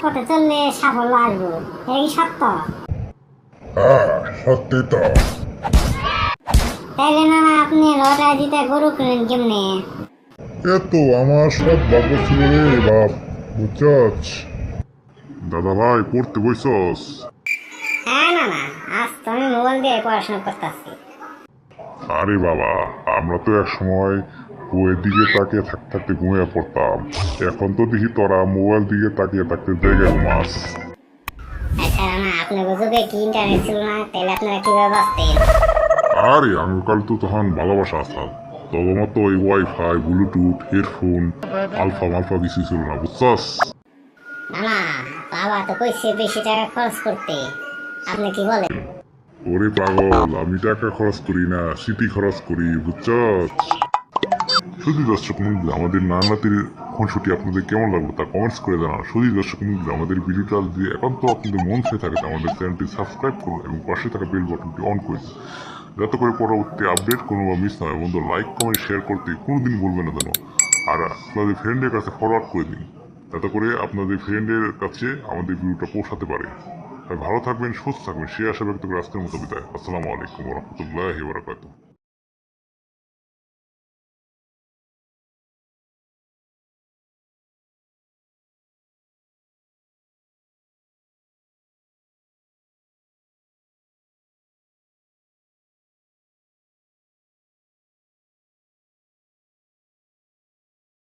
ফটফটে চললে সাফল্য আসব। এই সত্য? হ্যাঁ সত্যি তো। তাইলে না আপনি লটারি জিতে গরু কিনেন কেমনে? এ তো আমার সব ছিল রে বাপ বুঝছস? দাদা ভাই পড়তে বইছস? হ্যাঁ না না আজ তো আমি মোবাইল দিয়ে পড়াশোনা করতেছি। আরে বাবা আমরা তো এক সময় বইয়ের দিকে তাকিয়ে থাকতে থাকতে ঘুমিয়ে পড়তাম। এখন তো দেখি তোরা মোবাইল দিকে তাকিয়ে থাকতে জায়গায় ঘুমাস। আচ্ছা আরে আঙ্কাল তো তখন ভালোবাসা আসতাম তবে মতো ওই ওয়াইফাই ব্লুটুথ হেডফোন আলফা মালফা কিছু ছিল না বুঝছস? না বাবা তো কইছে বেশি টাকা খরচ করতে। আপনি কি বলেন? ওরে পাগল আমি টাকা খরচ করি না সিটি খরচ করি বুঝছস? শুধু দর্শক মন্ডলী, আমাদের নানাতির খুনসুটি আপনাদের কেমন লাগল তা কমেন্টস করে জানান। শুধু দর্শক মন্ডলী, আমাদের ভিডিওটা যদি একান্ত আপনাদের মন খেয়ে থাকে, তো আমাদের চ্যানেলটি সাবস্ক্রাইব করুন এবং পাশে থাকা বেল বাটনটি অন করে দিন। যাতে করে পরবর্তী আপডেট কোনো বা মিস না হয়। বন্ধু লাইক কমেন্ট শেয়ার করতে কোনোদিন বলবেন না যেন। আর আপনাদের ফ্রেন্ডের কাছে ফরওয়ার্ড করে দিন, যাতে করে আপনাদের ফ্রেন্ডের কাছে আমাদের ভিডিওটা পৌঁছাতে পারে। ভালো থাকবেন, সুস্থ থাকবেন। সে আশা ব্যক্ত করে আজকের মতো বিদায়। আসসালামু আলাইকুম রহমতুল্লাহ বারাকাতুহ।